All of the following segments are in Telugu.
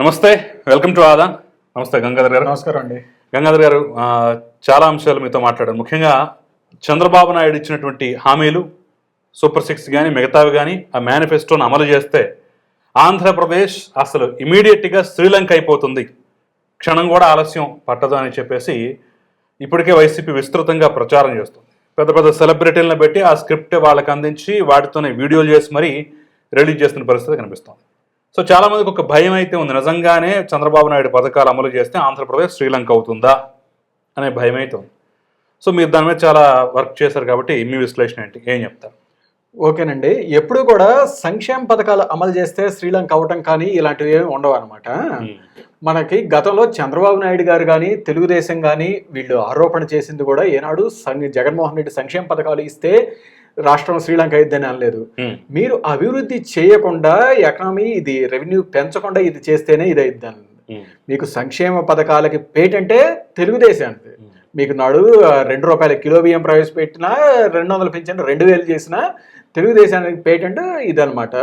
నమస్తే వెల్కమ్ టు ఆదా. నమస్తే గంగాధర్ గారు. నమస్కారం అండి. గంగాధర్ గారు చాలా అంశాలు మీతో మాట్లాడారు. ముఖ్యంగా చంద్రబాబు నాయుడు ఇచ్చినటువంటి హామీలు సూపర్ సిక్స్ కానీ మిగతావి కానీ ఆ మేనిఫెస్టోను అమలు చేస్తే ఆంధ్రప్రదేశ్ అసలు ఇమీడియట్గా శ్రీలంక అయిపోతుంది. క్షణం కూడా ఆలస్యం పట్టదు అని చెప్పేసి ఇప్పటికే వైసీపీ విస్తృతంగా ప్రచారం చేస్తుంది. పెద్ద పెద్ద సెలబ్రిటీలను పెట్టి ఆ స్క్రిప్ట్ వాళ్ళకి అందించి వాటితోనే వీడియోలు చేసి మరీ రిలీజ్ చేస్తున్న పరిస్థితి కనిపిస్తుంది. సో చాలా మందికి ఒక భయం అయితే ఉంది. నిజంగానే చంద్రబాబు నాయుడు పథకాలు అమలు చేస్తే ఆంధ్రప్రదేశ్ శ్రీలంక అవుతుందా అనే భయం అయితే ఉంది. సో మీరు దాని మీద చాలా వర్క్ చేశారు కాబట్టి మీ విశ్లేషణ ఏంటి? ఏం చెప్తారు? ఓకేనండి. ఎప్పుడు కూడా సంక్షేమ పథకాలు అమలు చేస్తే శ్రీలంక అవటం కానీ ఇలాంటివి ఏమి ఉండవు అనమాట మనకి గతంలో చంద్రబాబు నాయుడు గారు కానీ తెలుగుదేశం కానీ వీళ్ళు ఆరోపణ చేసింది కూడా ఏనాడు జగన్మోహన్ రెడ్డి సంక్షేమ పథకాలు ఇస్తే రాష్ట్రం శ్రీలంక అయిద్దని అనలేదు. మీరు అభివృద్ధి చేయకుండా ఎకనామీ ఇది రెవెన్యూ పెంచకుండా ఇది చేస్తేనే ఇది అయిద్దని మీకు సంక్షేమ పథకాలకి పేటెంటే తెలుగుదేశానికి. మీకు నాడు రెండు రూపాయల కిలో బియ్యం ప్రవేశపెట్టినా రెండు వందలు పెంచిన రెండు వేలు చేసినా తెలుగుదేశానికి పేటెంట్ ఇదనమాట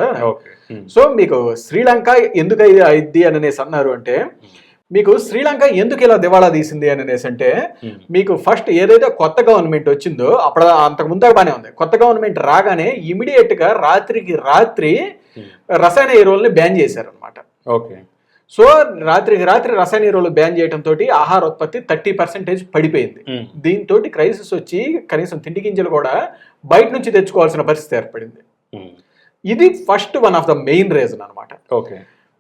సో మీకు శ్రీలంక ఎందుకు అయి- అయింది అని అనేసి అన్నారు అంటే మీకు శ్రీలంక ఎందుకు ఇలా దివాళా తీసింది అని అనేసి అంటే మీకు ఫస్ట్ ఏదైతే కొత్త గవర్నమెంట్ వచ్చిందో అప్పుడు అంతకు ముందే బాగానే ఉంది. కొత్త గవర్నమెంట్ రాగానే ఇమీడియట్గా రాత్రికి రాత్రి. రసాయన ఎరువుల్ని బ్యాన్ చేశారు అనమాట ఓకే. సో రాత్రికి రాత్రి రసాయన ఎరువులు బ్యాన్ చేయడం తోటి ఆహార ఉత్పత్తి థర్టీ పర్సెంటేజ్ పడిపోయింది. దీంతో క్రైసిస్ వచ్చి కనీసం తిండి గింజలు కూడా బయట నుంచి తెచ్చుకోవాల్సిన పరిస్థితి ఏర్పడింది. ఇది first one of the main reason అనమాట ఓకే.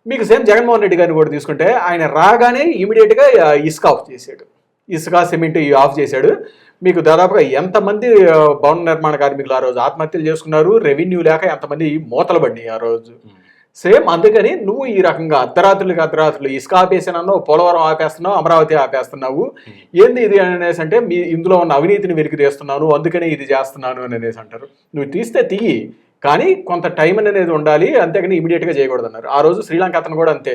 మీకు సేమ్ జగన్మోహన్ రెడ్డి గారిని కూడా తీసుకుంటే ఆయన రాగానే ఇమీడియట్గా ఆ, ఇసుక ఆఫ్ చేశాడు. ఇసుక సిమెంట్ ఇవి ఆఫ్ చేశాడు. మీకు దాదాపుగా ఎంతమంది భవన నిర్మాణ కార్మికులు ఆ రోజు ఆత్మహత్యలు చేసుకున్నారు? రెవెన్యూ లేక ఎంతమంది మూతలు పడినాయి ఆ రోజు? సేమ్ అందుకని నువ్వు ఈ రకంగా అర్ధరాత్రులకి అర్ధరాత్రులు ఇసుక ఆపేసానన్నావు పోలవరం ఆపేస్తున్నావు అమరావతి ఆపేస్తున్నావు. ఏంది ఇది అని అనేసి అంటే మీ ఇందులో ఉన్న అవినీతిని వెలికి తీస్తున్నాను అందుకనే ఇది చేస్తున్నాను అని అనేసి అంటారు. నువ్వు తీస్తే తీయి. కానీ కొంత టైం అనేది ఉండాలి అంతేగాని ఇమీడియట్గా చేయకూడదు అన్నారు ఆ రోజు శ్రీలంక అతను కూడా అంతే.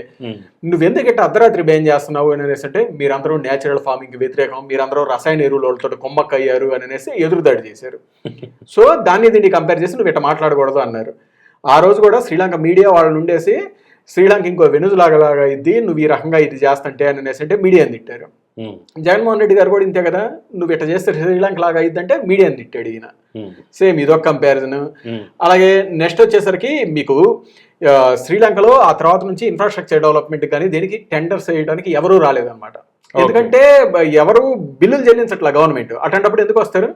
నువ్వు ఎందుకు ఇట్లా అర్ధరాత్రి బ్యాన్ చేస్తున్నావు అని అనేసి అంటే మీరందరూ నేచురల్ ఫార్మింగ్ వ్యతిరేకం మీరందరూ రసాయన ఎరువులతో కొమ్మక్క అయ్యారు అని అనేసి ఎదురుదాడి చేశారు. సో దాన్ని దీన్ని కంపేర్ చేసి నువ్వు ఇట్లా మాట్లాడకూడదు అన్నారు. ఆ రోజు కూడా శ్రీలంక మీడియా వాళ్ళని ఉండేసి శ్రీలంక ఇంకో వెనుజులాగా ఇది నువ్వు ఈ రకంగా ఇది చేస్తుంటే అని అనేసి అంటే మీడియాని తిట్టారు. జగన్మోహన్ రెడ్డి గారు కూడా ఇంతే కదా నువ్వు ఇట్లా చేస్తే శ్రీలంక లాగా అయిందంటే మీడియాని తిట్టాడు ఈయన. సేమ్ ఇదొక కంపారిజన్ అలాగే నెక్స్ట్ వచ్చేసరికి మీకు శ్రీలంకలో ఆ తర్వాత నుంచి ఇన్ఫ్రాస్ట్రక్చర్ డెవలప్మెంట్ కానీ దేనికి టెండర్స్ వేయడానికి ఎవరూ రాలేదన్నమాట. ఎందుకంటే ఎవరు బిల్లులు చెల్లించట్లా గవర్నమెంట్. అటువంటిప్పుడు ఎందుకు వస్తారు?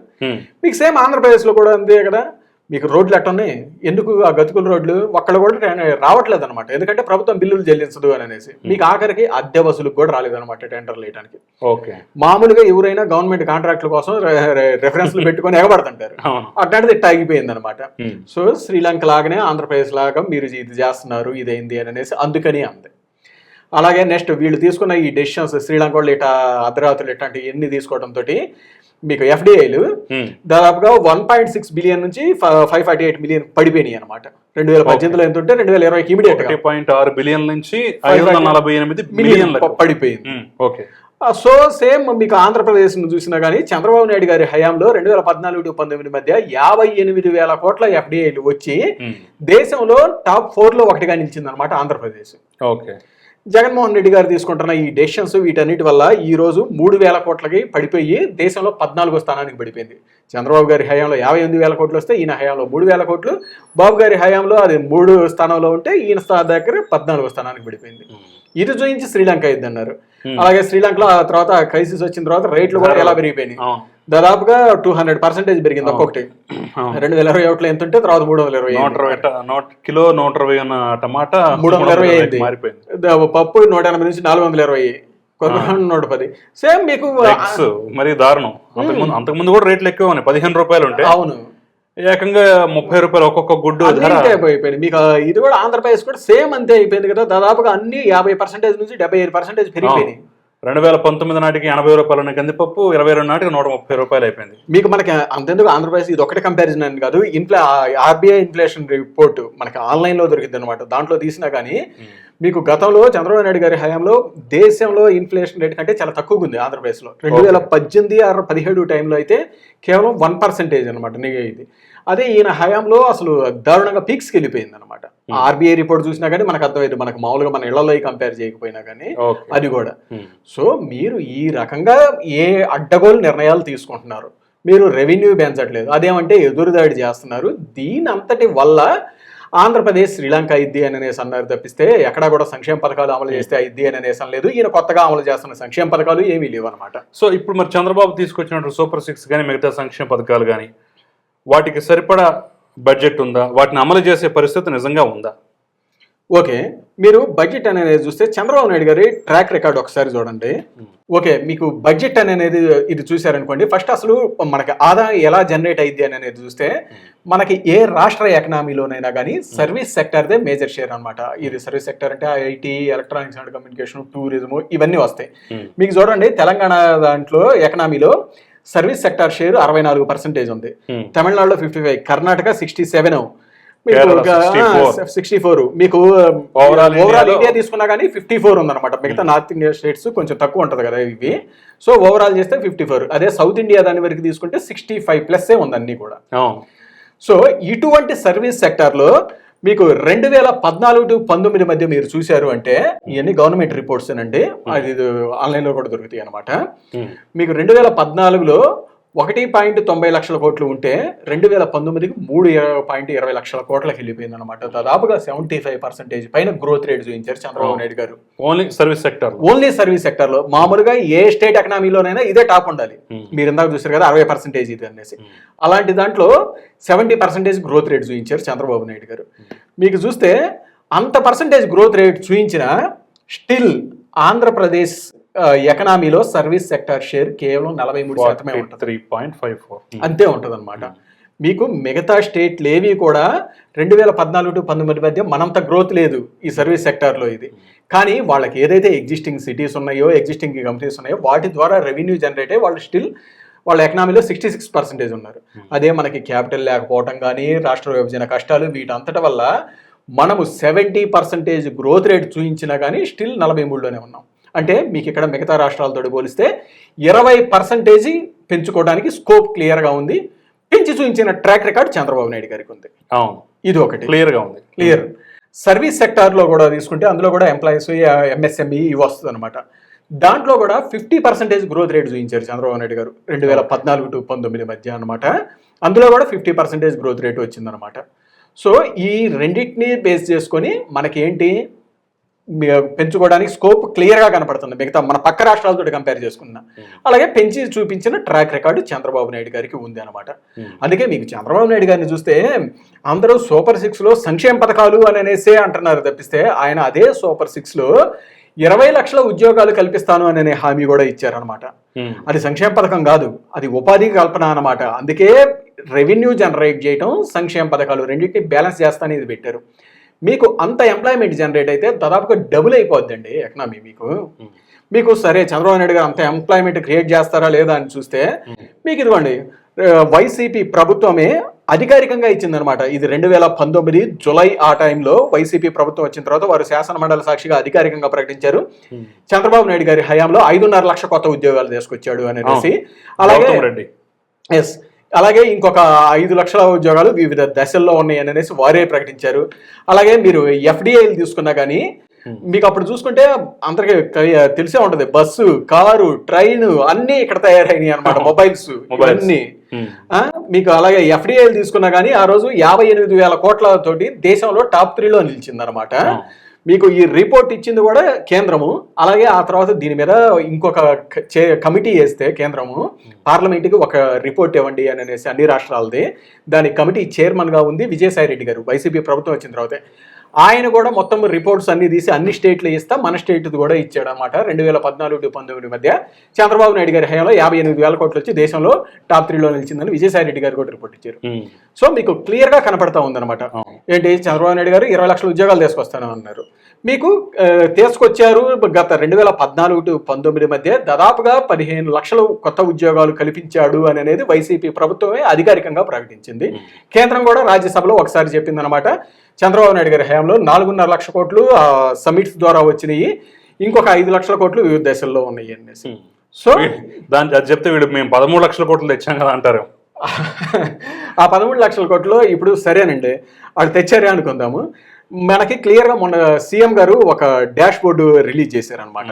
మీకు సేమ్ ఆంధ్రప్రదేశ్లో కూడా అంతే కదా మీకు రోడ్లు ఉన్నాయి? ఎందుకు ఆ గతుకుల రోడ్లు? ఒక్కడ కూడా రావట్లేదు అనమాట ఎందుకంటే ప్రభుత్వం బిల్లులు చెల్లించదు అని అనేసి. మీకు ఆఖరికి అద్దె వసూలుకు కూడా రాలేదన్నమాట టెండర్లు వేయడానికి ఓకే. మామూలుగా ఎవరైనా గవర్నమెంట్ కాంట్రాక్టుల కోసం రెఫరెన్స్లు పెట్టుకొని ఎగబడుతుంటారు. అట్లాంటిది ఇట్ట ఆగిపోయింది అనమాట సో శ్రీలంక లాగానే ఆంధ్రప్రదేశ్ లాగా మీరు ఇది చేస్తున్నారు ఇదైంది అని అనేసి అందుకని అంది. అలాగే నెక్స్ట్ వీళ్ళు తీసుకున్న ఈ డెసిషన్స్ శ్రీలంక వాళ్ళు ఇట్లా అర్ధరాత్రులు ఇట్లాంటి ఎన్ని తీసుకోవడంతో మీకు ఎఫ్డిఐలు ఉమ్, దాదాపుగా వన్ పాయింట్ సిక్స్ బిలియన్ నుంచి ఫైవ్ ఫార్టీ ఎయిట్ మిలియన్ పడిపోయినాయి అనమాట రెండు వేల పద్దెనిమిదిలో ఎంత ఉంటే రెండు వేల ఇరవైకి ఇమీడియట్ పాయింట్ ఆరు బిలియన్ నుంచి నలభై ఎనిమిది మిలియన్ పడిపోయింది. ఓకే సో సేమ్ మీకు ఆంధ్రప్రదేశ్ను చూసినా కానీ చంద్రబాబు నాయుడు గారి హయాంలో రెండు వేల పద్నాలుగు టు పంతొమ్మిది మధ్య యాభై ఎనిమిది వేల కోట్ల ఎఫ్డిఐలు వచ్చి ఉమ్, దేశంలో టాప్ ఫోర్లో ఒకటిగా నిలిచింది అనమాట ఆంధ్రప్రదేశ్. ఓకే జగన్మోహన్ రెడ్డి గారు తీసుకుంటున్న ఈ డెసిషన్స్ వీటన్నిటి వల్ల ఈ రోజు మూడు వేల కోట్లకి పడిపోయి దేశంలో పద్నాలుగో స్థానానికి పడిపోయింది. చంద్రబాబు గారి హయాంలో యాభై ఎనిమిది వేల కోట్లు వస్తే ఈయన హయాంలో మూడు వేల కోట్లు. బాబు గారి హయాంలో అది మూడు స్థానంలో ఉంటే ఈయన స్థా దగ్గర పద్నాలుగో స్థానానికి పడిపోయింది. ఉమ్, ఇది చూపించి శ్రీలంక అయింది అన్నారు Hmm. అలాగే శ్రీలంకలో ఆ తర్వాత క్రైసిస్ వచ్చిన తర్వాత రేట్లు కూడా ఎలా పెరిగిపోయినాయి? దాదాపుగా టూ హండ్రెడ్ పర్సెంటేజ్ పెరిగింది ఒక్కొక్కటి. రెండు వేల ఇరవై ఒకటిలో ఎంత ఉంటే తర్వాత మూడు వందల ఇరవై నూట ఇరవై నూట కిలో నూట ఇరవై ఉన్న టమాటా మూడు వందల ఇరవై అయింది. మారిపోయింది. పప్పు నూట ఎనభై నుంచి నాలుగు వందల ఇరవై నూట పది. సేమ్ మీకు మరి దారుణం. అంతకుముందు అంతకుముందు కూడా రేట్లు ఎక్కువ ఉన్నాయి. పదిహేను రూపాయలు ఉంటే. అవును. ఏకంగా ముప్పై రూపాయలు ఒక్కొక్క గుడ్డు అయిపోయింది మీకు ఇది కూడా ఆంధ్రప్రదేశ్ కూడా సేమ్ అంతే అయిపోయింది కదా. దాదాపుగా అన్ని యాభై పర్సెంటేజ్ నుంచి డెబ్బై ఐదు పర్సెంటేజ్ పెరిగిపోయినాయి. రెండు వేల పంతొమ్మిది నాటికి ఎనభై రూపాయలు ఉన్న కందిపప్పు ఇరవై రెండు నాటికి నూట ముప్పై రూపాయలు అయిపోయింది. మీకు మనకి అంతెందుకు ఆంధ్రప్రదేశ్ ఇది ఒకటే కంపారిజన్ అని కాదు ఇన్ఫ్లా ఆర్బీఐ ఇన్ఫ్లేషన్ రిపోర్ట్ మనకి ఆన్లైన్లో దొరికింది అనమాట దాంట్లో తీసినా కానీ మీకు గతంలో చంద్రబాబు నాయుడు గారి హయాంలో దేశంలో ఇన్ఫ్లేషన్ రేట్ కంటే చాలా తక్కువగా ఉంది ఆంధ్రప్రదేశ్లో. రెండు వేల పద్దెనిమిది ఆరు పదిహేడు టైంలో అయితే కేవలం వన్ పర్సెంటేజ్ అనమాట ఇది అదే ఈయన హయాంలో అసలు దారుణంగా పీక్స్కి వెళ్ళిపోయింది అనమాట ఆర్బీఐ రిపోర్ట్ చూసినా కానీ మనకు అర్థమైంది మనకు మామూలుగా మన ఇళ్ళలో కంపేర్ చేయకపోయినా కానీ అది కూడా. సో మీరు ఈ రకంగా ఏ అడ్డగోలు నిర్ణయాలు తీసుకుంటున్నారు? మీరు రెవెన్యూ పెంచట్లేదు. అదేమంటే ఎదురుదాడి చేస్తున్నారు. దీని అంతటి వల్ల ఆంధ్రప్రదేశ్ శ్రీలంక ఇద్ది అని అనేసి అన్నారు తప్పిస్తే ఎక్కడా కూడా సంక్షేమ పథకాలు అమలు చేస్తే ఇద్ది అని అనేసి అనలేదు. ఈయన కొత్తగా అమలు చేస్తున్న సంక్షేమ పథకాలు ఏమీ లేవు అనమాట సో ఇప్పుడు మరి చంద్రబాబు తీసుకొచ్చినట్టు సూపర్ సిక్స్ కానీ మిగతా సంక్షేమ పథకాలు కానీ వాటికి సరిపడా బడ్జెట్ ఉందా? వాటిని అమలు చేసే పరిస్థితి నిజంగా ఉందా? ఓకే మీరు బడ్జెట్ అనేది చూస్తే చంద్రబాబు నాయుడు గారి ట్రాక్ రికార్డ్ ఒకసారి చూడండి. ఓకే మీకు బడ్జెట్ అనేది ఇది చూసారనుకోండి ఫస్ట్ అసలు మనకి ఆదాయం ఎలా జనరేట్ అయింది అని అనేది చూస్తే మనకి ఏ రాష్ట్ర ఎకనామీలోనైనా కానీ సర్వీస్ సెక్టర్దే మేజర్ షేర్ అన్నమాట. ఇది సర్వీస్ సెక్టర్ అంటే IT electronics and communication tourism ఇవన్నీ వస్తాయి. మీకు చూడండి తెలంగాణ దాంట్లో ఎకనామీలో సర్వీస్ సెక్టర్ షేర్ అరవై నాలుగు పర్సెంటేజ్ ఉంది. ఉమ్. తమిళనాడులో fifty five Karnataka sixty seven Kerala 64. Sixty four మీకు ఓవరాల్ ఇండియా తీసుకున్నా కానీ ఫిఫ్టీ ఫోర్ ఉందన్నమాట. మిగతా నార్త్ ఇండియా స్టేట్స్ కొంచెం తక్కువ ఉంటుంది కదా ఇవి. సో ఓవరాల్ చేస్తే ఫిఫ్టీ ఫోర్ అదే సౌత్ ఇండియా దాని వరకు తీసుకుంటే సిక్స్టీ ఫైవ్ ప్లస్ ఉంది అన్ని కూడా సో ఇటువంటి సర్వీస్ సెక్టార్లో మీకు రెండు వేల పద్నాలుగు టు పంతొమ్మిది మధ్య మీరు చూశారు అంటే ఇవన్నీ గవర్నమెంట్ రిపోర్ట్స్ అండి. అది ఆన్లైన్లో కూడా దొరుకుతాయి అనమాట. మీకు రెండు వేల పద్నాలుగులో ఒకటి పాయింట్ తొంభై లక్షల కోట్లు ఉంటే రెండు వేల పంతొమ్మిదికి మూడు పాయింట్ ఇరవై లక్షల కోట్లకి వెళ్ళిపోయింది అనమాట దాదాపుగా సెవెంటీ ఫైవ్ పర్సెంటేజ్ పైన గ్రోత్ రేట్ చూపించారు Chandrababu Naidu garu. Only service sector only service సెక్టర్లో. మామూలుగా ఏ స్టేట్ ఎకనామీలోనైనా ఇదే టాప్ ఉండాలి. Hmm. మీరు ఇందాక చూసారు కదా అరవై పర్సెంటేజ్ ఇది అనేసి. అలాంటి దాంట్లో సెవెంటీ పర్సెంటేజ్ గ్రోత్ రేట్ చూపించారు చంద్రబాబు నాయుడు గారు. మీకు చూస్తే అంత పర్సెంటేజ్ గ్రోత్ రేట్ చూపించిన స్టిల్ ఆంధ్రప్రదేశ్ ఎకనామీలో సర్వీస్ సెక్టర్ షేర్ కేవలం నలభై మూడు శాతమే ఉంటుంది. Three point five four. అంతే ఉంటుంది మీకు మిగతా స్టేట్లు ఏవి కూడా రెండు వేల పద్నాలుగు టు పంతొమ్మిది మధ్య మనంత గ్రోత్ లేదు ఈ సర్వీస్ సెక్టార్లో ఇది. కానీ వాళ్ళకి ఏదైతే ఎగ్జిస్టింగ్ సిటీస్ ఉన్నాయో ఎగ్జిస్టింగ్ కంపెనీస్ ఉన్నాయో వాటి ద్వారా రెవెన్యూ జనరేట్ అయ్యి వాళ్ళు స్టిల్ వాళ్ళ ఎకనామీలో సిక్స్టీ సిక్స్ పర్సెంటేజ్ ఉన్నారు. అదే మనకి క్యాపిటల్ లేకపోవటం కానీ రాష్ట్ర విభజన కష్టాలు వీటంతటి వల్ల మనము సెవెంటీ పర్సెంటేజ్ గ్రోత్ రేట్ చూపించినా కానీ స్టిల్ నలభై మూడులోనే ఉన్నాం. అంటే మీకు ఇక్కడ మిగతా రాష్ట్రాలతో పోలిస్తే ఇరవై పర్సెంటేజీ పెంచుకోవడానికి స్కోప్ క్లియర్గా ఉంది. పెంచి చూపించిన ట్రాక్ రికార్డ్ చంద్రబాబు నాయుడు గారికి ఉంది. అవును. ఇది ఒకటి. క్లియర్గా ఉంది. క్లియర్. సర్వీస్ సెక్టార్లో కూడా తీసుకుంటే అందులో కూడా ఎంప్లాయీస్ ఎంఎస్ఎంఈ ఇవి వస్తుంది అనమాట దాంట్లో కూడా ఫిఫ్టీ పర్సెంటేజ్ గ్రోత్ రేట్ చూపించారు చంద్రబాబు నాయుడు గారు. రెండు వేల పద్నాలుగు టు పంతొమ్మిది మధ్య అనమాట అందులో కూడా ఫిఫ్టీ పర్సెంటేజ్ గ్రోత్ రేట్ వచ్చిందనమాట సో ఈ రెండింటిని బేస్ చేసుకొని మనకి ఏంటి మీ- పెంచుకోవడానికి స్కోప్ క్లియర్గా కనపడుతుంది. మిగతా మన పక్క రాష్ట్రాలతో కంపేర్ చేసుకున్నా. అలాగే పెంచి చూపించిన ట్రాక్ రికార్డు చంద్రబాబు నాయుడు గారికి ఉంది అనమాట Hmm. అందుకే మీకు చంద్రబాబు నాయుడు గారిని చూస్తే అందరూ సూపర్ సిక్స్లో సంక్షేమ పథకాలు అని అనేసే అంటున్నారు తప్పిస్తే ఆయన అదే సూపర్ సిక్స్లో ఇరవై లక్షల ఉద్యోగాలు కల్పిస్తాను అనే హామీ కూడా ఇచ్చారనమాట ఉమ్. అది సంక్షేమ పథకం కాదు అది ఉపాధి కల్పన అన్నమాట. అందుకే రెవెన్యూ జనరేట్ చేయటం సంక్షేమ పథకాలు రెండింటిని బ్యాలెన్స్ చేస్తానే ఇది పెట్టారు. మీకు అంత ఎంప్లాయ్మెంట్ జనరేట్ అయితే దాదాపుగా డబుల్ అయిపోద్దండి ఎకనామీ మీకు. ఉమ్. మీకు సరే చంద్రబాబు నాయుడు గారు అంత ఎంప్లాయ్మెంట్ క్రియేట్ చేస్తారా లేదా అని చూస్తే మీకు ఇదిగోండి వైసీపీ ప్రభుత్వమే అధికారికంగా ఇచ్చిందనమాట ఇది రెండు వేల పంతొమ్మిది జులై ఆ టైంలో వైసీపీ ప్రభుత్వం వచ్చిన తర్వాత వారు శాసన మండలి సాక్షిగా అధికారికంగా ప్రకటించారు. ఉమ్. చంద్రబాబు నాయుడు గారి హయాంలో ఐదున్నర లక్ష కొత్త ఉద్యోగాలు తీసుకొచ్చాడు అనేసి. అలాగే ఎస్ అలాగే ఇంకొక ఐదు లక్షల ఉద్యోగాలు వివిధ దశల్లో ఉన్నాయి అని అనేసి వారే ప్రకటించారు. అలాగే మీరు ఎఫ్డిఐలు తీసుకున్నా కానీ మీకు అప్పుడు చూసుకుంటే అందరికి తెలిసే ఉంటది. బస్సు కారు ట్రైన్ అన్ని ఇక్కడ తయారైనాయి అనమాట మొబైల్స్. అన్ని ఉమ్. మీకు అలాగే ఎఫ్డిఐలు తీసుకున్నా కానీ ఆ రోజు యాభై ఎనిమిది వేల కోట్ల తోటి దేశంలో టాప్ త్రీలో నిలిచింది అనమాట. మీకు ఈ రిపోర్ట్ ఇచ్చింది కూడా కేంద్రము. అలాగే ఆ తర్వాత దీని మీద ఇంకొక చే- కమిటీ వేస్తే కేంద్రము పార్లమెంట్కి ఒక రిపోర్ట్ ఇవ్వండి అని అనేసి అన్ని రాష్ట్రాలది. దాని కమిటీ చైర్మన్గా ఉంది విజయసాయి రెడ్డి గారు వైసీపీ ప్రభుత్వం వచ్చిన తర్వాత. ఆయన కూడా మొత్తం రిపోర్ట్స్ అన్ని తీసి అన్ని స్టేట్లు ఇస్తా మన స్టేట్ కూడా ఇచ్చాడు అనమాట రెండు వేల పద్నాలుగు టు పంతొమ్మిది మధ్య చంద్రబాబు నాయుడు గారి హయాంలో యాభై ఎనిమిది వేల కోట్లు వచ్చి దేశంలో టాప్ త్రీలో నిలిచిందని విజయసాయి రెడ్డి గారు కూడా రిపోర్ట్ ఇచ్చారు. సో మీకు క్లియర్గా కనపడతా ఉందన్నమాట. ఏంటి? చంద్రబాబు నాయుడు గారు ఇరవై లక్షల ఉద్యోగాలు తీసుకొస్తాను అన్నారు మీకు తీసుకొచ్చారు గత రెండు వేల పద్నాలుగు టు పంతొమ్మిది మధ్య దాదాపుగా పదిహేను లక్షల కొత్త ఉద్యోగాలు కల్పించాడు అని అనేది వైసీపీ ప్రభుత్వమే అధికారికంగా ప్రకటించింది. కేంద్రం కూడా రాజ్యసభలో ఒకసారి చెప్పిందనమాట చంద్రబాబు నాయుడు గారి హయాంలో నాలుగున్నర లక్షల కోట్లు సమిట్స్ ద్వారా వచ్చినాయి. ఇంకొక ఐదు లక్షల కోట్లు వివిధ దశల్లో ఉన్నాయి అనేసి. సో దాని అది చెప్తే వీడు మేము పదమూడు లక్షల కోట్లు తెచ్చాం కదా అంటారు. ఆ పదమూడు లక్షల కోట్లు ఇప్పుడు సరేనండి. వాళ్ళు తెచ్చారే అనుకుందాము. మనకి క్లియర్గా మొన్న సీఎం గారు ఒక డాష్ బోర్డు రిలీజ్ చేశారనమాట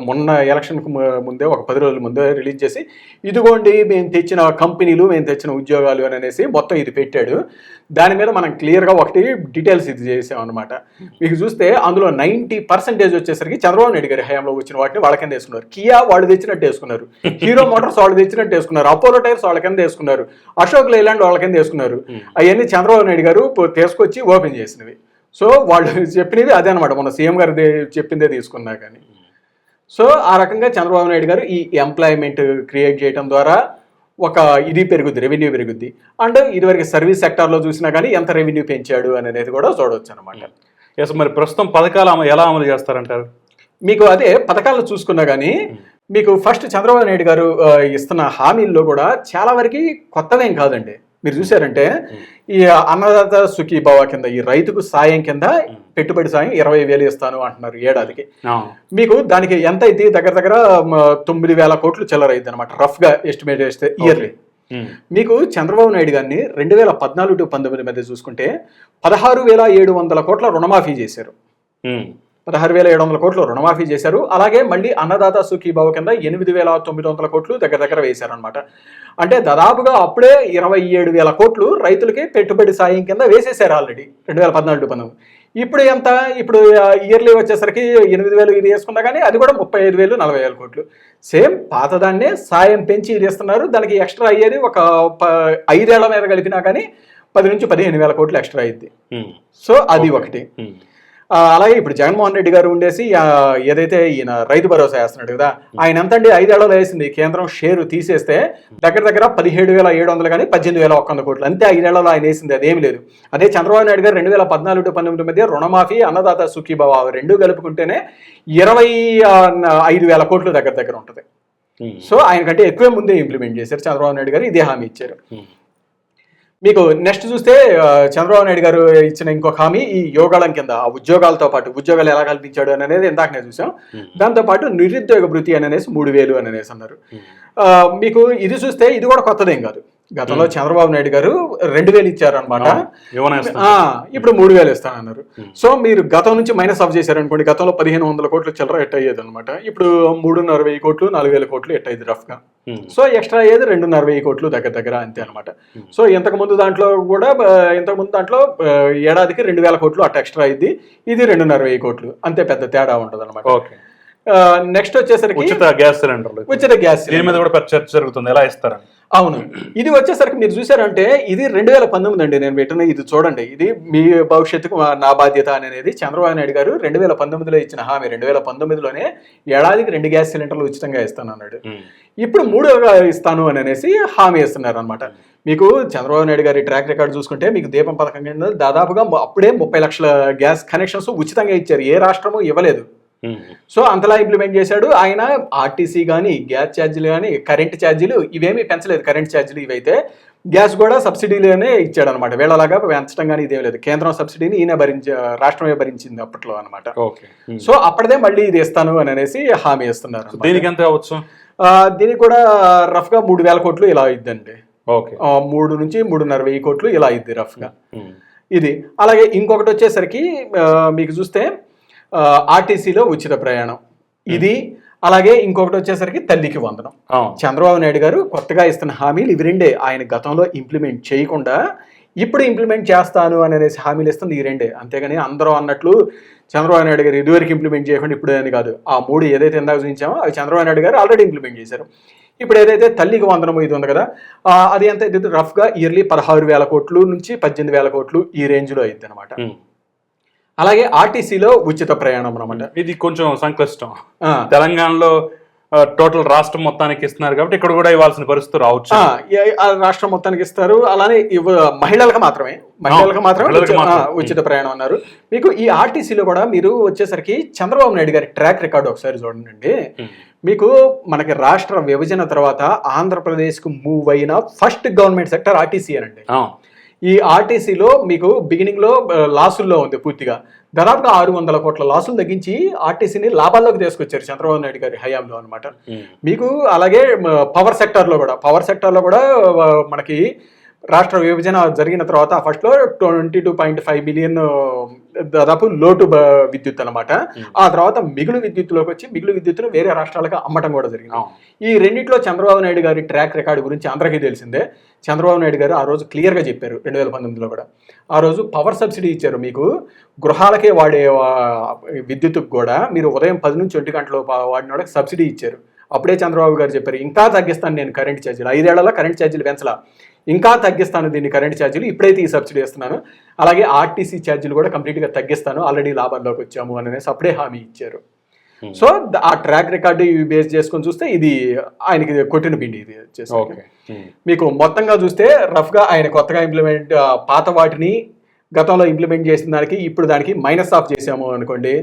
మొన్న ఎలక్షన్ ముందే ఒక పది రోజుల ముందే రిలీజ్ చేసి ఇదిగోండి మేము తెచ్చిన కంపెనీలు మేము తెచ్చిన ఉద్యోగాలు అని అనేసి మొత్తం ఇది పెట్టాడు. దాని మీద మనం క్లియర్గా ఒకటి డీటెయిల్స్ ఇది చేసాం అనమాట మీకు చూస్తే అందులో నైంటీ పర్సెంటేజ్ వచ్చేసరికి చంద్రబాబు నాయుడు గారి హయాంలో వచ్చిన వాటిని వాళ్ళ కింద వేసుకున్నారు. కియా వాళ్ళు తెచ్చినట్టు వేసుకున్నారు. హీరో మోటార్స్ వాళ్ళు తెచ్చినట్టు వేసుకున్నారు. అపోలో టైర్స్ వాళ్ళ కింద వేసుకున్నారు. అశోక్ లేలాండ్ వాళ్ళ కింద వేసుకున్నారు. అవన్నీ చంద్రబాబు నాయుడు గారు తీసుకొచ్చి ఓపెన్ చేసినవి. సో వాళ్ళు చెప్పినవి అదే అనమాట మన సీఎం గారు చెప్పిందే తీసుకున్నా కానీ. సో ఆ రకంగా చంద్రబాబు నాయుడు గారు ఈ ఎంప్లాయ్మెంట్ క్రియేట్ చేయడం ద్వారా ఒక ఇది పెరుగుద్ది రెవెన్యూ పెరుగుద్ది. అండ్ ఇదివరకు సర్వీస్ సెక్టార్లో చూసినా కానీ ఎంత రెవెన్యూ పెంచాడు అని అనేది కూడా చూడవచ్చు అనమాట ఎస్ మరి ప్రస్తుతం పథకాలు ఎలా అమలు చేస్తారంటారు? మీకు అదే పథకాలను చూసుకున్నా కానీ మీకు ఫస్ట్ చంద్రబాబు నాయుడు గారు ఇస్తున్న హామీల్లో కూడా చాలా వరకు కొత్తవేం కాదండి. మీరు చూసారంటే ఈ అన్నదాత సుఖీ భవ కింద ఈ రైతుకు సాయం కింద పెట్టుబడి సాయం ఇరవై వేలు ఇస్తాను అంటున్నారు ఏడాదికి. మీకు దానికి ఎంత అయింది? దగ్గర దగ్గర తొమ్మిది వేల కోట్లు చిల్లర అయింది అనమాట రఫ్గా ఎస్టిమేట్ చేస్తే ఇయర్లీ. మీకు చంద్రబాబు నాయుడు గారిని రెండు వేల పద్నాలుగు టు పంతొమ్మిది మధ్య చూసుకుంటే పదహారు వేల ఏడు వందల కోట్ల రుణమాఫీ చేశారు. పదహారు వేల ఏడు వందల కోట్లు రుణమాఫీ చేశారు. అలాగే మళ్ళీ అన్నదాత సుఖీభావ కింద ఎనిమిది వేల తొమ్మిది వందల కోట్లు దగ్గర దగ్గర వేశారు అనమాట అంటే దాదాపుగా అప్పుడే ఇరవై ఏడు వేల కోట్లు రైతులకి పెట్టుబడి సాయం కింద వేసేశారు ఆల్రెడీ రెండు వేల పద్నాలుగు పంతొమ్మిది. ఇప్పుడు ఎంత? ఇప్పుడు ఇయర్లీ వచ్చేసరికి ఎనిమిది వేలు ఇది వేసుకున్నా కానీ అది కూడా ముప్పై ఐదు వేలు నలభై వేల కోట్లు. సేమ్ పాతదాన్నే సాయం పెంచి ఇది ఇస్తున్నారు దానికి ఎక్స్ట్రా అయ్యేది ఒక ఐదేళ్ళ మీద కలిపినా కానీ పది నుంచి పదిహేను వేల కోట్లు ఎక్స్ట్రా అయింది. సో అది ఒకటి. అలాగే ఇప్పుడు జగన్మోహన్ రెడ్డి గారు ఉండేసి ఏదైతే ఈయన రైతు భరోసా వేస్తున్నాడు కదా ఆయన ఎంత అండి ఐదేళ్ళలో వేసింది. కేంద్రం షేరు తీసేస్తే దగ్గర దగ్గర పదిహేడు వేల ఏడు వందలు కానీ పద్దెనిమిది వేల ఒక్క వంద కోట్లు. అంతే ఐదేళ్ళలో ఆయన వేసింది. అదేమి లేదు. అదే చంద్రబాబు నాయుడు గారు రెండు వేల పద్నాలుగు టు పంతొమ్మిది మధ్య రుణమాఫీ అన్నదాత సుఖీభావ అవి రెండు కలుపుకుంటేనే ఇరవై ఐదు వేల కోట్లు దగ్గర దగ్గర ఉంటుంది. సో ఆయన కంటే ఎక్కువే ముందే ఇంప్లిమెంట్ చేశారు చంద్రబాబు నాయుడు గారు. ఇదే హామీ ఇచ్చారు. మీకు నెక్స్ట్ చూస్తే చంద్రబాబు నాయుడు గారు ఇచ్చిన ఇంకొక హామీ ఈ యోగాళం కింద ఆ ఉద్యోగాలతో పాటు ఉద్యోగాలు ఎలా కల్పించాడు అని అనేది ఇందాకనే చూసాం దాంతో పాటు నిరుద్యోగ భృతి అని అనేసి మూడు వేలు అని అనేసి అన్నారు. మీకు ఇది చూస్తే ఇది కూడా కొత్తదేం కాదు. గతంలో చంద్రబాబు నాయుడు గారు రెండు వేలు ఇచ్చారు అనమాట యువనేస్తం. ఇప్పుడు మూడు వేలు ఇస్తానన్నారు. సో మీరు గతం నుంచి మైనస్ ఆఫ్ చేశారు అనుకోండి గతంలో పదిహేను వందల కోట్లు చిల్లర ఎట్ అయ్యేది అనమాట ఇప్పుడు మూడున్నర వెయ్యి కోట్లు నాలుగు వేల కోట్లు ఎట్ అయ్యేది రఫ్గా. సో ఎక్స్ట్రా అయ్యేది రెండున్నర వెయ్యి కోట్లు దగ్గర దగ్గర అంతే అనమాట సో ఇంతకు ముందు దాంట్లో కూడా ఇంతకు ముందు దాంట్లో ఏడాదికి రెండు వేల కోట్లు అట్ట ఎక్స్ట్రా అయింది ఇది రెండున్నర వెయ్యి కోట్లు. అంతే పెద్ద తేడా ఉంటుంది అనమాట ఓకే నెక్స్ట్ వచ్చేసరికి ఉచిత గ్యాస్ సిలిండర్లు. ఉచిత గ్యాస్ దీని మీద కూడా చర్చ జరుగుతుంది. ఎలా ఇస్తారని? అవును. ఇది వచ్చేసరికి మీరు చూసారంటే ఇది రెండు వేల పంతొమ్మిది అండి నేను పెట్టిన ఇది చూడండి. ఇది మీ భవిష్యత్తుకు నా బాధ్యత అనేది చంద్రబాబు నాయుడు గారు రెండు వేల పంతొమ్మిదిలో ఇచ్చిన హామీ. రెండు వేల పంతొమ్మిదిలోనే ఏడాదికి రెండు గ్యాస్ సిలిండర్లు ఉచితంగా ఇస్తాను అన్నాడు. ఇప్పుడు మూడోగా ఇస్తాను అని అనేసి హామీ ఇస్తున్నారు అనమాట మీకు చంద్రబాబు నాయుడు గారి ట్రాక్ రికార్డ్ చూసుకుంటే మీకు దీపం పథకం కింద దాదాపుగా అప్పుడే ముప్పై లక్షల గ్యాస్ కనెక్షన్స్ ఉచితంగా ఇచ్చారు. ఏ రాష్ట్రము ఇవ్వలేదు. సో అంతలా ఇంప్లిమెంట్ చేశాడు. ఆయన ఆర్టీసీ కానీ గ్యాస్ ఛార్జీలు కానీ కరెంట్ ఛార్జీలు ఇవేమీ పెంచలేదు. కరెంట్ ఛార్జీలు ఇవైతే గ్యాస్ కూడా సబ్సిడీలోనే ఇచ్చాడు అనమాట వీళ్ళలాగా పెంచడం కానీ ఇదేం లేదు. కేంద్రం సబ్సిడీని ఈయన భరించ రాష్ట్రమే భరించింది అప్పట్లో అనమాట. సో అప్పటిదే మళ్ళీ ఇది ఇస్తాను అని అనేసి హామీ ఇస్తున్నారు. దీనికి ఎంత అవ్వచ్చు? ఆ, దీనికి కూడా రఫ్గా మూడు వేల కోట్లు ఇలా ఇద్దండి మూడు నుంచి మూడున్నర వెయ్యి కోట్లు ఇలా ఇద్ది రఫ్గా. ఇది. అలాగే ఇంకొకటి వచ్చేసరికి మీకు చూస్తే ఆర్టీసీలో ఉచిత ప్రయాణం. ఇది అలాగే ఇంకొకటి వచ్చేసరికి తల్లికి వందనం. చంద్రబాబు నాయుడు గారు కొత్తగా ఇస్తున్న హామీలు ఇవి రెండే ఆయన గతంలో ఇంప్లిమెంట్ చేయకుండా ఇప్పుడు ఇంప్లిమెంట్ చేస్తాను అని అనేసి హామీలు ఇస్తుంది ఈ రెండే. అంతేగాని అందరూ అన్నట్లు చంద్రబాబు నాయుడు గారు ఇదివరకు ఇంప్లిమెంట్ చేయకుండా ఇప్పుడు అని కాదు. ఆ మూడు ఏదైతే ఇందాక చూపించామో అవి చంద్రబాబు నాయుడు గారు ఆల్రెడీ ఇంప్లిమెంట్ చేశారు. ఇప్పుడు ఏదైతే తల్లికి వందనం ఇది ఉంది కదా అది ఎంత రఫ్గా ఇయర్లీ పదహారు వేల కోట్లు నుంచి పద్దెనిమిది వేల కోట్లు ఈ రేంజ్లో అయింది అనమాట. అలాగే ఆర్టీసీలో ఉచిత ప్రయాణం అనమాట ఇది కొంచెం సంక్లిష్టం. తెలంగాణలో టోటల్ రాష్ట్రం మొత్తానికి ఇస్తున్నారు కాబట్టి ఇక్కడ కూడా ఇవ్వాల్సిన పరిస్థితి రావచ్చు. రాష్ట్రం మొత్తానికి ఇస్తారు. అలానే మహిళలకు మాత్రమే. మహిళలకు మాత్రమే ఉచిత- ప్రయాణం అన్నారు. మీకు ఈ ఆర్టీసీలో కూడా మీరు వచ్చేసరికి చంద్రబాబు నాయుడు గారి ట్రాక్ రికార్డు ఒకసారి చూడండి. మీకు మనకి రాష్ట్ర విభజన తర్వాత ఆంధ్రప్రదేశ్కు మూవ్ అయిన ఫస్ట్ గవర్నమెంట్ సెక్టర్ ఆర్టీసీ అనండి. ఈ ఆర్టీసీలో మీకు బిగినింగ్లో ఆ, లాసుల్లో ఉంది పూర్తిగా దాదాపుగా ఆరు వందల కోట్ల లాసులు తగ్గించి ఆర్టీసీని లాభాల్లోకి తీసుకొచ్చారు చంద్రబాబు నాయుడు గారి హయాంలో అనమాట. మీకు అలాగే పవర్ సెక్టార్లో కూడా పవర్ సెక్టార్లో కూడా మనకి రాష్ట్ర విభజన జరిగిన తర్వాత ఫస్ట్లో twenty two point five million దాదాపు లోటు విద్యుత్ అనమాట ఆ తర్వాత మిగులు విద్యుత్తులోకి వచ్చి మిగులు విద్యుత్తును వేరే రాష్ట్రాలకు అమ్మటం కూడా జరిగింది. ఈ రెండిట్లో చంద్రబాబు నాయుడు గారి ట్రాక్ రికార్డు గురించి అందరికీ తెలిసిందే. చంద్రబాబు నాయుడు గారు ఆ రోజు క్లియర్గా చెప్పారు రెండు వేల పంతొమ్మిదిలో కూడా. ఆ రోజు పవర్ సబ్సిడీ ఇచ్చారు మీకు. గృహాలకే వాడే ఆ, విద్యుత్తుకు కూడా మీరు ఉదయం పది నుంచి ఒంటి గంటలో వాడిన వాళ్ళకి సబ్సిడీ ఇచ్చారు. అప్పుడే చంద్రబాబు గారు చెప్పారు ఇంకా తగ్గిస్తాను నేను కరెంట్ ఛార్జీలు ఐదేళ్ళలో కరెంట్ ఛార్జీలు పెంచలా. ఇంకా తగ్గిస్తాను దీన్ని కరెంట్ ఛార్జీలు ఇప్పుడైతే ఈ సబ్సిడీ ఇస్తున్నాను అలాగే ఆర్టీసీ ఛార్జీలు కూడా కంప్లీట్గా తగ్గిస్తాను. ఆల్రెడీ లాభంలోకి వచ్చాము అని అనేసి అప్పుడే హామీ ఇచ్చారు. Hmm. సో ద- ఆ ట్రాక్ రికార్డు బేస్ చేసుకొని చూస్తే ఇది ఆయనకి కొట్టిన పిండి ఇది ఓకే ఉమ్. మీకు మొత్తంగా చూస్తే రఫ్గా ఆయన కొత్తగా ఇంప్లిమెంట్ పాత వాటిని గతంలో ఇంప్లిమెంట్ చేసిన దానికి ఇప్పుడు దానికి మైనస్ ఆఫ్ చేసాము అనుకోండి.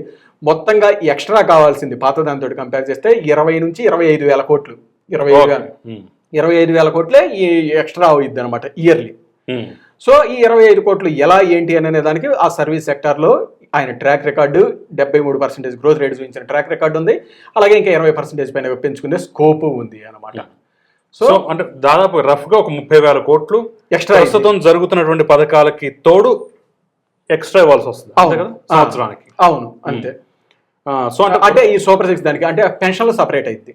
మొత్తంగా ఎక్స్ట్రా కావాల్సింది పాత దాంతో కంపేర్ చేస్తే ఇరవై నుంచి ఇరవై ఐదు వేల కోట్లు. ఇరవై ఐదు. వేల. ఉమ్. ఇరవై ఐదు వేల కోట్లే ఈ ఎక్స్ట్రా అవుద్ది అనమాట ఇయర్లీ. ఉమ్. సో ఈ ఇరవై ఐదు కోట్లు ఎలా ఏంటి అనే దానికి ఆ సర్వీస్ సెక్టార్లో ఆయన ట్రాక్ రికార్డు డెబ్బై మూడు పర్సెంటేజ్ గ్రోత్ రేట్ చూపించిన ట్రాక్ రికార్డు ఉంది. అలాగే ఇంకా ఇరవై పర్సెంటేజ్ పైన పెంచుకునే స్కోప్ ఉంది అనమాట సో అంటే దాదాపు రఫ్గా ఒక ముప్పై వేల కోట్లు ఎక్స్ట్రా ప్రస్తుతం జరుగుతున్నటువంటి పథకాలకి తోడు ఎక్స్ట్రా ఇవ్వాల్సి వస్తుంది. సంవత్సరానికి. అవును. అంతే. ఆ, సో అంటే అంటే ఈ సూపర్ సిక్స్ దానికి అంటే పెన్షన్లు సపరేట్ అయింది.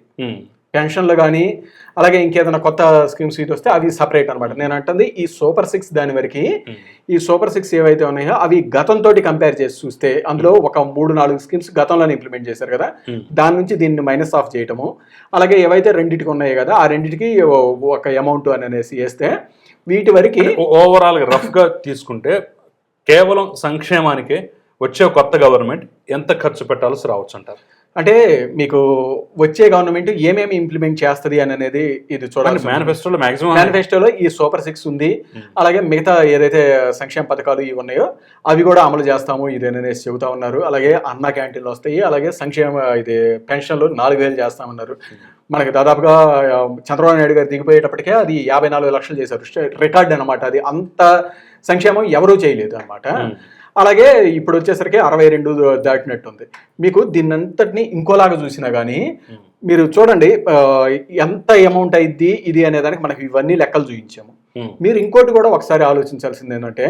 పెన్షన్లు కానీ అలాగే ఇంకేదైనా కొత్త స్కీమ్స్ ఇటు వస్తే అవి సపరేట్ అనమాట నేను అంటుంది ఈ సూపర్ సిక్స్ దాని వరకు. ఈ సూపర్ సిక్స్ ఏవైతే ఉన్నాయో అవి గతంతో కంపేర్ చేసి చూస్తే అందులో ఒక మూడు నాలుగు స్కీమ్స్ గతంలోనే ఇంప్లిమెంట్ చేశారు కదా. దాని నుంచి దీన్ని మైనస్ ఆఫ్ చేయటము. అలాగే ఏవైతే రెండింటికి ఉన్నాయి కదా ఆ రెండింటికి ఒక అమౌంట్ అని అనేసి వేస్తే వీటి వరకు ఓవరాల్గా రఫ్గా తీసుకుంటే కేవలం సంక్షేమానికే వచ్చే కొత్త గవర్నమెంట్ ఎంత ఖర్చు పెట్టాల్సి రావచ్చు అంటారు అంటే మీకు వచ్చే గవర్నమెంట్ ఏమేమి ఇంప్లిమెంట్ చేస్తుంది అని అనేది ఇది చూడాలి మేనిఫెస్టోలో మాక్సిమం మేనిఫెస్టోలో ఈ సూపర్ సిక్స్ ఉంది. Hmm. అలాగే మిగతా ఏదైతే సంక్షేమ పథకాలు ఇవి ఉన్నాయో అవి కూడా అమలు చేస్తాము. ఇది అనేసి చెబుతా ఉన్నారు. అలాగే అన్న క్యాంటీన్లు వస్తాయి. అలాగే సంక్షేమ ఇది పెన్షన్లు నాలుగు వేలు చేస్తామన్నారు మనకి దాదాపుగా చంద్రబాబు నాయుడు గారు దిగిపోయేటప్పటికే అది యాభై నాలుగు లక్షలు చేశారు. రికార్డ్ అనమాట అది అంత సంక్షేమం ఎవరూ చేయలేదు అనమాట Hmm. అలాగే ఇప్పుడు వచ్చేసరికి అరవై రెండు దాటినట్టుంది. మీకు దీన్నంతటిని ఇంకోలాగా చూసినా కానీ మీరు చూడండి ఎంత అమౌంట్ అయింది ఇది అనే దానికి మనకి ఇవన్నీ లెక్కలు చూపించాము మీరు ఇంకోటి కూడా ఒకసారి ఆలోచించాల్సింది ఏంటంటే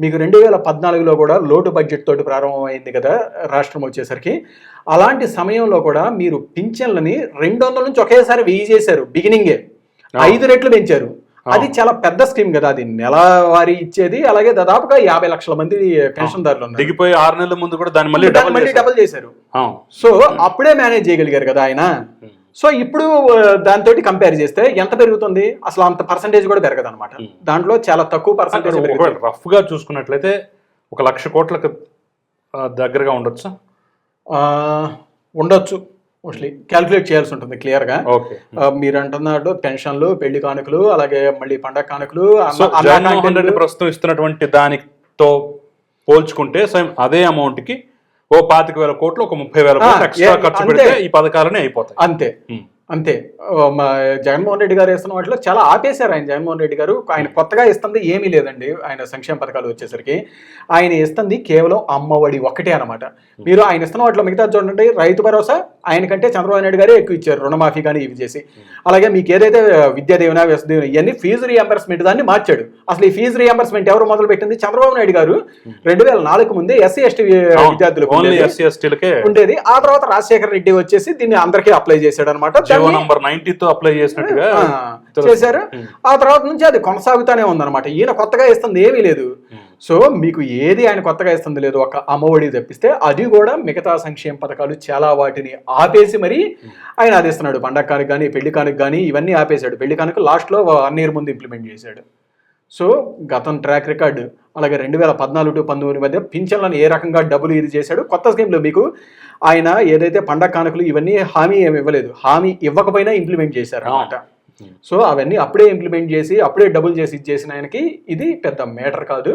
మీకు రెండు వేల పద్నాలుగులో కూడా లోటు బడ్జెట్ తోటి ప్రారంభమైంది కదా రాష్ట్రం వచ్చేసరికి. అలాంటి సమయంలో కూడా మీరు పింఛన్లని రెండు వందల నుంచి ఒకేసారి వెయ్యి చేశారు బిగినింగే ఐదు రెట్లు పెంచారు. అది చాలా పెద్ద స్కీమ్ కదా అది నెలవారీ ఇచ్చేది. అలాగే దాదాపుగా యాభై లక్షల మంది పెన్షన్దారులు ఉన్నారు. దిగిపోయి ఆరు నెలల ముందు కూడా దాన్ని మళ్ళీ డబుల్ మళ్ళీ డబుల్ చేశారు. సో అప్పుడే మేనేజ్ చేయగలిగారు కదా ఆయన. సో ఇప్పుడు దాంతో కంపేర్ చేస్తే ఎంత పెరుగుతుంది? అసలు అంత పర్సంటేజ్ కూడా పెరగదు అనమాట. దాంట్లో చాలా తక్కువ పర్సంటేజ్ రఫ్గా చూసుకున్నట్లయితే ఒక లక్ష కోట్లకు దగ్గరగా ఉండొచ్చు? ఉండొచ్చు. మోస్ట్లీ క్యాల్కులేట్ చేయాల్సి ఉంటుంది క్లియర్గా ఓకే మీరు అంటున్నట్టు పెన్షన్లు పెళ్ళి కానుకలు అలాగే మళ్ళీ పండగ కానుకలు. ప్రస్తుతం ఇస్తున్నటువంటి దానితో పోల్చుకుంటే సేమ్ అదే అమౌంట్కి ఓ పాతిక వేల కోట్లు ఒక ముప్పై వేల కోట్లు ఎక్స్ట్రా ఖర్చు. పెడితే ఈ పథకాలనే అయిపోతాయి అంతే ఉమ్. అంతే. మా జగన్మోహన్ రెడ్డి గారు వేస్తున్న వాటిలో చాలా ఆపేశారు ఆయన జగన్మోహన్ రెడ్డి గారు. ఆయన కొత్తగా ఇస్తుంది ఏమీ లేదండి. ఆయన సంక్షేమ పథకాలు వచ్చేసరికి ఆయన ఇస్తుంది కేవలం అమ్మఒడి ఒకటే అనమాట మీరు ఆయన ఇస్తున్న వాటిలో మిగతా చూడండి రైతు భరోసా ఆయనకంటే చంద్రబాబు నాయుడు గారే ఎక్కువ ఇచ్చారు. రుణమాఫీ కానీ ఇవి చేసి. అలాగే మీకు ఏదైతే విద్యా దీవెన వ్యవస్థ ఇవన్నీ ఫీజు రియంబర్స్మెంట్ దాన్ని మార్చాడు. అసలు ఈ ఫీజు రియంబర్స్మెంట్ ఎవరు మొదలు పెట్టింది చంద్రబాబు నాయుడు గారు. రెండు వేల నాలుగు ముందే ఎస్సీ ఎస్టీ విద్యార్థులకు ఎస్టీలకే ఉండేది. ఆ తర్వాత రాజశేఖర రెడ్డి వచ్చేసి దీన్ని అందరికీ అప్లై చేశాడు అనమాట జీవో నంబర్ నైన్టీతో అప్లై చేసినట్టుగా. చేశారు. ఉమ్. ఆ తర్వాత నుంచి అది కొనసాగుతానే ఉందన్నమాట. ఈయన కొత్తగా ఇస్తుంది ఏమీ లేదు. ఉమ్. సో మీకు ఏది ఆయన కొత్తగా ఇస్తుంది లేదు ఒక అమ్మఒడి తెప్పిస్తే అది కూడా మిగతా సంక్షేమ పథకాలు చాలా వాటిని ఆపేసి మరి ఆయన అది ఇస్తున్నాడు పండగ కానుక కానీ పెళ్ళి కానుక కానీ ఇవన్నీ ఆపేశాడు. పెళ్ళి కానుక లాస్ట్లో వన్ ఇయర్ ముందు ఇంప్లిమెంట్ చేశాడు. సో గతం ట్రాక్ రికార్డు అలాగే రెండు వేల పద్నాలుగు టు పంతొమ్మిది మధ్య పింఛన్లను ఏ రకంగా డబ్బులు ఇది చేశాడు? కొత్త స్కీమ్లో మీకు ఆయన ఏదైతే పండగ కానుకలు ఇవన్నీ హామీ ఏమి ఇవ్వలేదు. హామీ ఇవ్వకపోయినా ఇంప్లిమెంట్ చేశారు అనమాట. సో అవన్నీ అప్పుడే ఇంప్లిమెంట్ చేసి అప్పుడే డబుల్ చేసి ఇచ్చేసిన ఆయనకి ఇది పెద్ద మేటర్ కాదు.